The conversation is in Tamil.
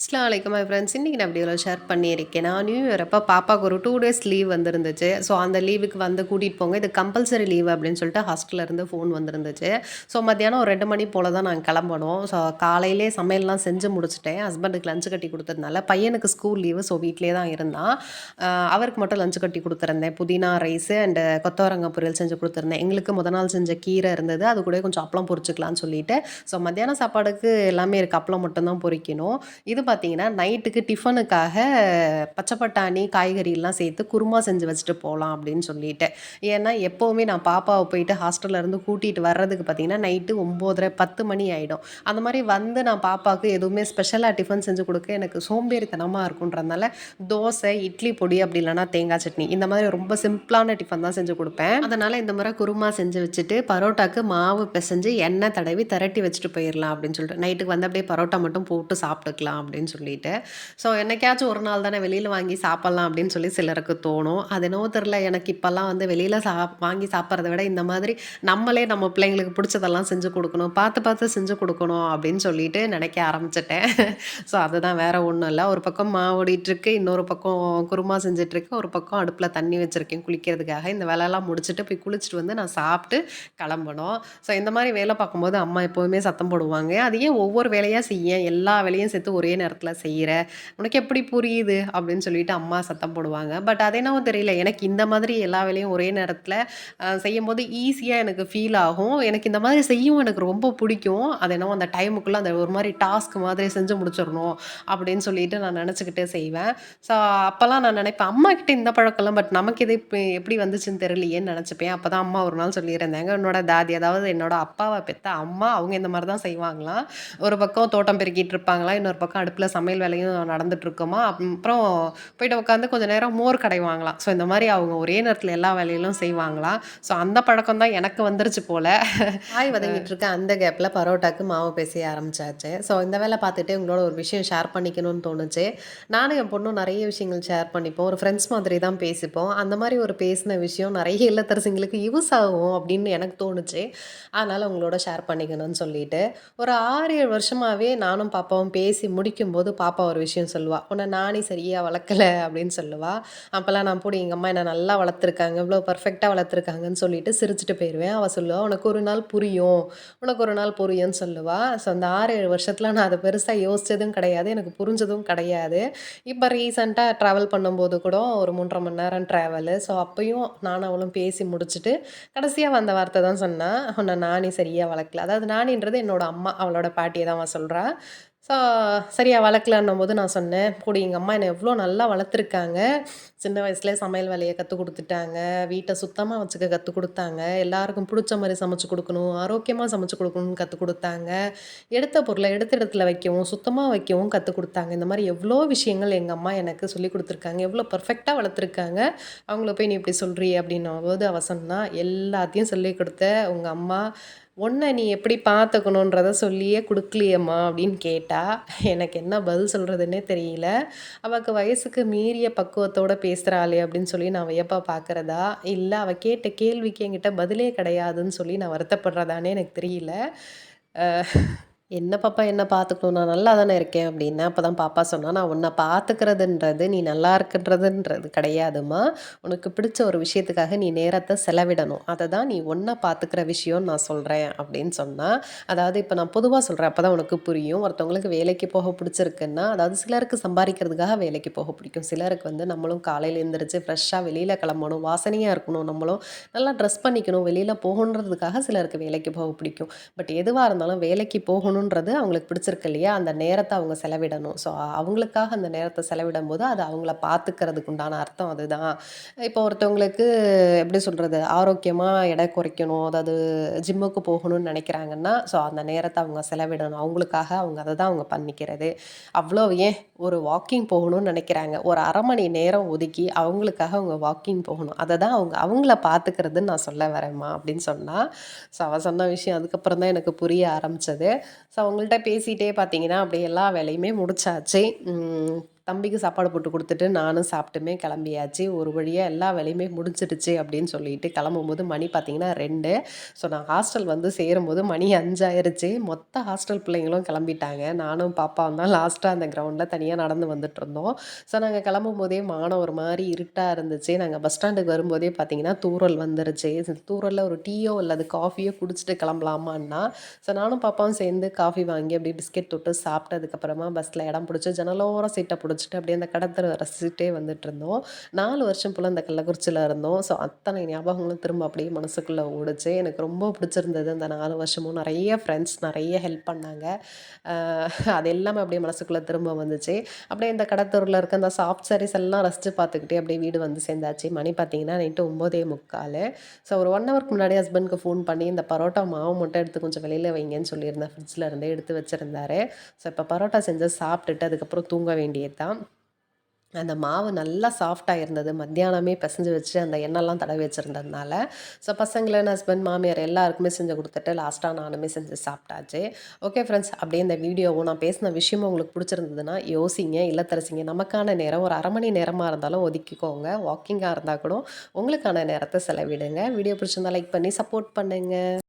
அஸ்லாம் வலைக்கம் மை ஃப்ரெண்ட்ஸ் இன்றைக்கி நான் வீடியோவில் ஷேர் பண்ணியிருக்கேன். நான் நியூ இயர் அப்போ பாப்பாவுக்கு ஒரு டூ டேஸ் லீவ் வந்துருந்துச்சு. ஸோ அந்த லீவுக்கு வந்து கூட்டிகிட்டு போங்க. இது கம்பல்சரி லீவ் அப்படின்னு சொல்லிட்டு ஹாஸ்டல்லேருந்து ஃபோன் வந்துருந்துச்சு. ஸோ மத்தியானம் ஒரு ரெண்டு மணி போல் தான் நாங்கள் கிளம்பணும். ஸோ காலையிலே சமையல்லாம் செஞ்சு முடிச்சிட்டேன். ஹஸ்பண்டுக்கு லஞ்சு கட்டி கொடுத்ததுனால பையனுக்கு ஸ்கூல் லீவு ஸோ வீட்டிலே தான் இருந்தான். அவருக்கு மட்டும் லஞ்சு கட்டி கொடுத்துருந்தேன். புதினா ரைஸு அண்டு கொத்தவரங்க பொரியல் செஞ்சு கொடுத்துருந்தேன். எங்களுக்கு முத நாள் செஞ்ச கீரை இருந்தது. அது கூட கொஞ்சம் அப்பளம் பொரிச்சுக்கலாம்னு சொல்லிட்டு. ஸோ மத்தியானம் சாப்பாடுக்கு எல்லாமே இருக்குது அப்பளம் மட்டும்தான் பொரிக்கணும். இது பார்த்தீங்கன்னா நைட்டுக்கு டிஃபனுக்காக பச்சை பட்டாணி காய்கறிலாம் சேர்த்து குருமா செஞ்சு வச்சுட்டு போகலாம் அப்படின்னு சொல்லிட்டேன் ஏன்னா எப்போவுமே நான் பாப்பாவை போயிட்டு ஹாஸ்டல்லேருந்து கூட்டிகிட்டு வர்றதுக்கு பார்த்தீங்கன்னா நைட்டு ஒம்போதரை பத்து மணி ஆகிடும் அந்த மாதிரி வந்து நான் பாப்பாவுக்கு எதுவுமே ஸ்பெஷலாக டிஃபன் செஞ்சு கொடுக்க எனக்கு சோம்பேறித்தனமாக இருக்குன்றதுனால தோசை இட்லி பொடி அப்படி இல்லைனா தேங்காய் சட்னி இந்த மாதிரி ரொம்ப சிம்பிளான டிஃபன் தான் செஞ்சு கொடுப்பேன். அதனால் இந்த முறை குருமா செஞ்சு வச்சுட்டு பரோட்டாக்கு மாவு பிசைஞ்சு எண்ணெய் தடவி திரட்டி வச்சுட்டு போயிடலாம் அப்படின்னு சொல்லிட்டு. நைட்டுக்கு வந்து அப்படியே பரோட்டா மட்டும் போட்டு சாப்பிட்டுக்கலாம் அப்படின்னு அப்படின்னு சொல்லிட்டு. ஸோ என்னைக்காச்சும் ஒரு நாள் தானே வெளியில் வாங்கி சாப்பிட்லாம் அப்படின்னு சொல்லி சிலருக்கு தோணும். அது என்னவோ தெரில எனக்கு இப்போல்லாம் வந்து வெளியில் சா வாங்கி சாப்பிட்றத விட இந்த மாதிரி நம்மளே நம்ம பிள்ளைங்களுக்கு பிடிச்சதெல்லாம் செஞ்சு கொடுக்கணும். பார்த்து பார்த்து செஞ்சு கொடுக்கணும் அப்படின்னு சொல்லிட்டு நினைக்க ஆரம்பிச்சிட்டேன். ஸோ அதுதான் வேறு ஒன்றும் இல்லை. ஒரு பக்கம் மாவோடிட்டுருக்கு இன்னொரு பக்கம் குருமா செஞ்சிட்ருக்கு ஒரு பக்கம் அடுப்பில் தண்ணி வச்சுருக்கேன் குளிக்கிறதுக்காக. இந்த வேலையெல்லாம் முடிச்சுட்டு போய் குளிச்சுட்டு வந்து நான் சாப்பிட்டு கிளம்பணும். ஸோ இந்த மாதிரி வேலை பார்க்கும்போது அம்மா எப்போவுமே சத்தம் போடுவாங்க. அது ஏன் ஒவ்வொரு வேலையாக செய்ய எல்லா வேலையும் சேர்த்து ஒரே நேரத்தில் செய்கிற உனக்கு எப்படி புரியுது? அப்படின்னு சொல்லிட்டு அம்மா சத்தம் போடுவாங்க. பட் அது என்னவோ தெரியல. எனக்கு இந்த மாதிரி எல்லா வேலையும் ஒரே நேரத்தில் செய்யும்போது ஈஸியாக எனக்கு ஃபீல் ஆகும். எனக்கு இந்த மாதிரி செய்யும் எனக்கு ரொம்ப பிடிக்கும். அது என்னவோ அந்த டைமுக்குள்ளே அந்த ஒரு மாதிரி டாஸ்க் மாதிரி செஞ்சு முடிச்சிடணும் அப்படின்னு சொல்லிட்டு நான் நினச்சிக்கிட்டே செய்வேன். ஸோ அப்போல்லாம் நான் நினைப்பேன். அம்மா கிட்ட இந்த பழக்கம்லாம் பட் நமக்கு இது இப்போ எப்படி வந்துச்சுன்னு தெரியலையேன்னு நினச்சிப்பேன். அப்போ தான் அம்மா ஒரு நாள் சொல்லியிருந்தாங்க என்னோட தாதி அதாவது என்னோட அப்பாவை பெற்ற அம்மா அவங்க இந்த மாதிரி தான் செய்வாங்களாம். ஒரு பக்கம் தோட்டம் பெருக்கிட்டு இருப்பாங்களா இன்னொரு பக்கம் அடுப்பில் சமையல் வேலையும் நடந்துகிட்ருக்கோமா அப்புறம் போயிட்டு உட்காந்து கொஞ்சம் நேரம் மோர் கடைவாங்களாம் ஸோ இந்த மாதிரி அவங்க ஒரே நேரத்தில் எல்லா வேலையிலும் செய்வாங்களாம் ஸோ அந்த பழக்கம் தான் எனக்கு வந்துருச்சு போல். காய் வதங்கிட்டு இருக்க அந்த கேப்பில் பரோட்டாக்கு மாவு பேசிய ஆரம்பிச்சாச்சு. ஸோ இந்த வேலை பார்த்துட்டு உங்களோட ஒரு விஷயம் ஷேர் பண்ணிக்கணும்னு தோணுச்சு. நானும் என் பொண்ணும் நிறைய விஷயங்கள் ஷேர் பண்ணிப்போம். ஒரு ஃப்ரெண்ட்ஸ் மாதிரி தான் பேசிப்போம். அந்த மாதிரி ஒரு பேசின விஷயம் நிறைய இல்லத்தரசிங்களுக்கு யூஸ் ஆகும் அப்படின்னு எனக்கு தோணுச்சு. அதனால் உங்களோட ஷேர் பண்ணிக்கணும்னு சொல்லிட்டு. ஒரு ஆறு ஏழு வருஷமாகவே நானும் பாப்பாவும் பேசி முடிக்கும் போது பாப்பா ஒரு விஷயம் சொல்லுவாள் உன்னை நானே சரியாக வளர்க்கல அப்படின்னு சொல்லுவா. அப்போல்லாம் நான் போடி எங்கள் அம்மா என்னை நல்லா வளர்த்துருக்காங்க இவ்வளோ பர்ஃபெக்டாக வளர்த்துருக்காங்கன்னு சொல்லிட்டு சிரிச்சுட்டு போயிடுவேன் அவள் சொல்லுவாள் உனக்கு ஒரு நாள் புரியும் உனக்கு ஒரு நாள் புரியும்னு சொல்லுவாள் ஸோ அந்த ஆறு ஏழு வருஷத்தில் நான் அதை பெருசாக யோசித்ததும் கிடையாது. எனக்கு புரிஞ்சதும் கிடையாது. இப்போ ரீசெண்டாக ட்ராவல் பண்ணும்போது கூட ஒரு மூன்றரை மணி நேரம் ட்ராவலு ஸோ அப்பையும் நானும் அவளும் பேசி முடிச்சுட்டு கடைசியாக வந்த வார்த்தை தான் சொன்னா உன்னை நானே சரியாக வளர்க்கல. அதாவது நானின்றது என்னோட அம்மா அவளோட பாட்டியை தான் அவள் சொல்கிறா ஸோ சரியாக வளர்க்கலன்னும் போது நான் சொன்னேன் கூடி எங்கள் அம்மா என்னை எவ்வளோ நல்லா வளர்த்துருக்காங்க. சின்ன வயசுலேயே சமையல் வேலையை கற்றுக் கொடுத்துட்டாங்க. வீட்டை சுத்தமாக வச்சுக்க கற்றுக் கொடுத்தாங்க. எல்லாருக்கும் பிடிச்ச மாதிரி சமைச்சு கொடுக்கணும் ஆரோக்கியமாக சமைச்சு கொடுக்கணும்னு கற்றுக் கொடுத்தாங்க. எடுத்த பொருளை எடுத்த இடத்துல வைக்கவும் சுத்தமாக வைக்கவும் கற்றுக் கொடுத்தாங்க. இந்த மாதிரி எவ்வளோ விஷயங்கள் எங்கள் அம்மா எனக்கு சொல்லி கொடுத்துருக்காங்க. எவ்வளோ பர்ஃபெக்டாக வளர்த்துருக்காங்க. அவங்கள போய் நீ இப்படி சொல்கிறீ அப்படின்னும் போது அவ சொன்னா எல்லாத்தையும் சொல்லி கொடுத்த உங்கள் அம்மா உன்னை நீ எப்படி பார்த்துக்கணுன்றத சொல்லியே கொடுக்கலையம்மா அப்படின்னு கேட்டா எனக்கு என்ன பதில் சொல்கிறதுன்னே தெரியல. அவளுக்கு வயசுக்கு மீறிய பக்குவத்தோட பேசுகிறாளே அப்படின்னு சொல்லி நான் வியப்பாக பார்க்குறதா இல்லை அவள் கேட்ட கேள்விக்கு என்கிட்ட பதிலே கிடையாதுன்னு சொல்லி நான் வருத்தப்படுறதானே எனக்கு தெரியல. என்ன பாப்பா என்ன பார்த்துக்கணும் நான் நல்லா தானே இருக்கேன் அப்படின்னா அப்போ தான் பாப்பா சொன்னா நான் உன்னை பார்த்துக்கிறதுன்றது நீ நல்லா இருக்குன்றதுன்றது கிடையாதும்மா. உனக்கு பிடிச்ச ஒரு விஷயத்துக்காக நீ நேரத்தை செலவிடணும். அதை தான் நீ ஒன்றை பார்த்துக்கிற விஷயம்னு நான் சொல்கிறேன் அப்படின்னு சொன்னா அதாவது இப்போ நான் பொதுவாக சொல்கிறேன் அப்போ தான் உனக்கு புரியும். ஒருத்தவங்களுக்கு வேலைக்கு போக பிடிச்சிருக்குன்னா அதாவது சிலருக்கு சம்பாதிக்கிறதுக்காக வேலைக்கு போக பிடிக்கும். சிலருக்கு வந்து நம்மளும் காலையில் எழுந்திரிச்சு ஃப்ரெஷ்ஷாக வெளியில் கிளம்பணும் வாசனையாக இருக்கணும். நம்மளும் நல்லா ட்ரெஸ் பண்ணிக்கணும் வெளியில் போகணுன்றதுக்காக சிலருக்கு வேலைக்கு போக பிடிக்கும். பட் எதுவாக இருந்தாலும் வேலைக்கு போகணும் போகணுன்றது அவங்களுக்கு பிடிச்சிருக்கு இல்லையா? அந்த நேரத்தை அவங்க செலவிடணும். ஸோ அவங்களுக்காக அந்த நேரத்தை செலவிடும் போது அது அவங்கள பார்த்துக்கிறதுக்கு உண்டான அர்த்தம் அதுதான். இப்போ ஒருத்தவங்களுக்கு எப்படி சொல்கிறது ஆரோக்கியமாக எடை குறைக்கணும். அதாவது ஜிம்முக்கு போகணும்னு நினைக்கிறாங்கன்னா ஸோ அந்த நேரத்தை அவங்க செலவிடணும். அவங்களுக்காக அவங்க அதை தான் அவங்க பண்ணிக்கிறது. அவ்வளோ ஏன் ஒரு வாக்கிங் போகணும்னு நினைக்கிறாங்க. ஒரு அரை மணி நேரம் ஒதுக்கி அவங்களுக்காக அவங்க வாக்கிங் போகணும். அதை தான் அவங்க அவங்கள பார்த்துக்கிறதுன்னு நான் சொல்ல வரேம்மா அப்படின்னு சொன்னால் ஸோ அவள் சொன்ன விஷயம் அதுக்கப்புறம் தான் எனக்கு புரிய ஆரம்பித்தது ஸோ அவங்கள்ட்ட பேசிகிட்டே பார்த்தீங்கன்னா அப்படியே எல்லா வேலையுமே முடிச்சாச்சு. தம்பிக்கு சாப்பாடு போட்டு கொடுத்துட்டு நானும் சாப்பிட்டுமே கிளம்பியாச்சு. ஒரு வழியாக எல்லா வேலையுமே முடிஞ்சிடுச்சு அப்படின்னு சொல்லிட்டு கிளம்பும்போது மணி பார்த்திங்கன்னா ரெண்டு. ஸோ நான் ஹாஸ்டல் வந்து சேரும்போது மணி அஞ்சாயிருச்சு. மொத்த ஹாஸ்டல் பிள்ளைங்களும் கிளம்பிட்டாங்க. நானும் பாப்பாவும் தான் லாஸ்ட்டாக அந்த கிரவுண்டில் தனியாக நடந்து வந்துட்டு இருந்தோம். ஸோ நாங்கள் கிளம்பும் போதே மானம் ஒரு மாதிரி இருட்டாக இருந்துச்சு. நாங்கள் பஸ் ஸ்டாண்டுக்கு வரும்போதே பார்த்தீங்கன்னா தூறல் வந்துருச்சு. தூரலில் ஒரு டீயோ அல்லது காஃபியோ குடிச்சிட்டு கிளம்பலாமான்னா. ஸோ நானும் பாப்பாவும் சேர்ந்து காஃபி வாங்கி அப்படியே பிஸ்கெட் தொட்டு சாப்பிட்டதுக்கப்புறமா பஸ்ஸில் இடம் பிடிச்சி ஜனலோரம் சீட்டை குடிச்சிட்டு அப்படியே அந்த கடத்தரை ரசிச்சுட்டே வந்துட்டு இருந்தோம் நாலு வருஷம் போல் அந்த கள்ளக்குறிச்சியில் இருந்தோம். ஸோ அத்தனை ஞாபகங்களும் திரும்ப அப்படியே மனசுக்குள்ளே ஓடுச்சு. எனக்கு ரொம்ப பிடிச்சிருந்தது அந்த நாலு வருஷமும். நிறைய ஃப்ரெண்ட்ஸ் நிறைய ஹெல்ப் பண்ணாங்க. அது எல்லாமே அப்படியே மனசுக்குள்ளே திரும்ப வந்துச்சு. அப்படியே இந்த கடத்தூரில் இருக்க அந்த சாஃப்ட் சாரீஸ் எல்லாம் ரசித்து பார்த்துக்கிட்டே அப்படியே வீடு வந்து சேர்ந்தாச்சு. மணி பார்த்தீங்கன்னா நைட்டு ஒம்போதே முக்கால். ஸோ ஒரு ஒன் ஹவருக்கு முன்னாடி ஹஸ்பண்ட்க்கு ஃபோன் பண்ணி இந்த பரோட்டா மாவு மட்டும் எடுத்து கொஞ்சம் வெளியில் வைங்கன்னு சொல்லியிருந்தேன். ஃப்ரிட்ஜில் இருந்தே எடுத்து வச்சுருந்தாரு. ஸோ இப்போ பரோட்டா செஞ்சு சாப்பிட்டுட்டு அதுக்கப்புறம் தூங்க வேண்டியது தான். அந்த மாவு நல்லா சாஃப்டாக இருந்தது. மத்தியானமே பிசைஞ்சு வச்சு அந்த எண்ணெய்லாம் தடவி வச்சுருந்ததுனால. ஸோ பசங்களை ஹஸ்பண்ட் மாமியார் எல்லாருக்குமே செஞ்சு கொடுத்துட்டு லாஸ்ட்டாக நானுமே செஞ்சு சாப்பிட்டாச்சு. ஓகே ஃப்ரெண்ட்ஸ் அப்படியே இந்த வீடியோவும் நான் பேசின விஷயமும் உங்களுக்கு பிடிச்சிருந்ததுன்னா யோசிங்க இல்லத்தரசிங்க. நமக்கான நேரம் ஒரு அரை மணி நேரமாக இருந்தாலும் ஒதுக்கிக்கோங்க. வாக்கிங்காக இருந்தால் கூட உங்களுக்கான நேரத்தை செலவிடுங்க. வீடியோ பிடிச்சிருந்தா லைக் பண்ணி சப்போர்ட் பண்ணுங்கள்